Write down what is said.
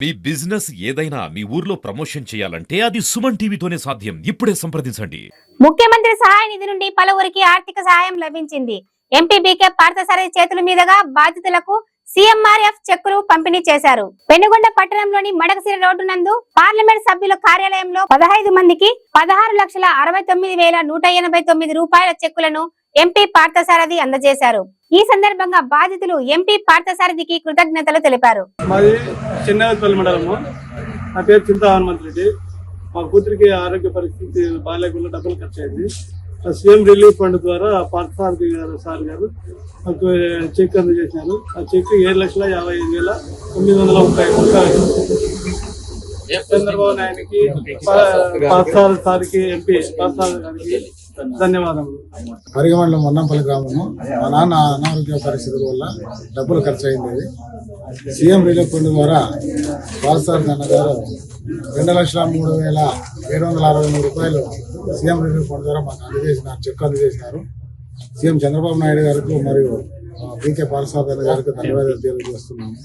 మీ business ఏదైనా మీ ఊర్లో promotion చేయాలంటే అది సుమన్ టీవీతోనే సాధ్యం. ఇప్పుడే సంప్రదించండి. ముఖ్యమంత్రి సహాయ నిధి నుండి పలువురికి ఆర్థిక సహాయం లభించింది. ఎంపీ బీకే పార్థసారథి చేతుల మీదుగా బాధితులకు సీఎంఆర్ఎఫ్ చెక్కులు పంపిణీ చేశారు. పెనుగొండ పట్టణంలోని మడకసిరి రోడ్డు నందు పార్లమెంట్ సభ్యుల కార్యాలయంలో పదహైదు మందికి పదహారు లక్షల అరవై తొమ్మిది వేల నూట ఎనభై తొమ్మిది రూపాయల చెక్కులను ఎంపీ పార్థసారథి అందజేశారు. ఈ సందర్భంగా బాధితులు ఎంపీ పార్థసారథికి కృతజ్ఞతలు తెలిపారు. మాది చెన్నైపల్లి మండలము. నా పేరు చింతా హనుమంత్ రెడ్డి. మా కూతురికి ఆరోగ్య పరిస్థితి బాగాలేకుండా డబ్బులు ఖర్చు అయింది ఆ సీఎం రిలీఫ్ ఫండ్ ద్వారా పార్థసారథి గారు సార్ గారు మాకు చెక్ అందజేసినారు ఆ చెక్ ఏడు లక్షల యాభై ఐదు వేల తొమ్మిది వందల ముప్పై రూపాయలు. చంద్రబాబు నాయుడికి పార్థసారథి సార్కి ఎంపీ పార్థసారథి గారికి ధన్యవాదములు. పరిగమండలం మన్నంపల్లి గ్రామము. మా నాన్న అనారోగ్య పరిస్థితుల వల్ల డబ్బులు ఖర్చు అయింది. సీఎం రిలీఫ్ ఫండ్ ద్వారా బాలసారి గారు రెండు లక్షల మూడు వేల ఏడు వందల అరవై మూడు రూపాయలు సీఎం రిలీఫ్ ఫండ్ ద్వారా మాకు అందజేసినారు చెక్ అందజేసినారు. సీఎం చంద్రబాబు నాయుడు గారికి మరియు బీకే పాలసారి గారికి ధన్యవాదాలు తెలియజేస్తున్నాము.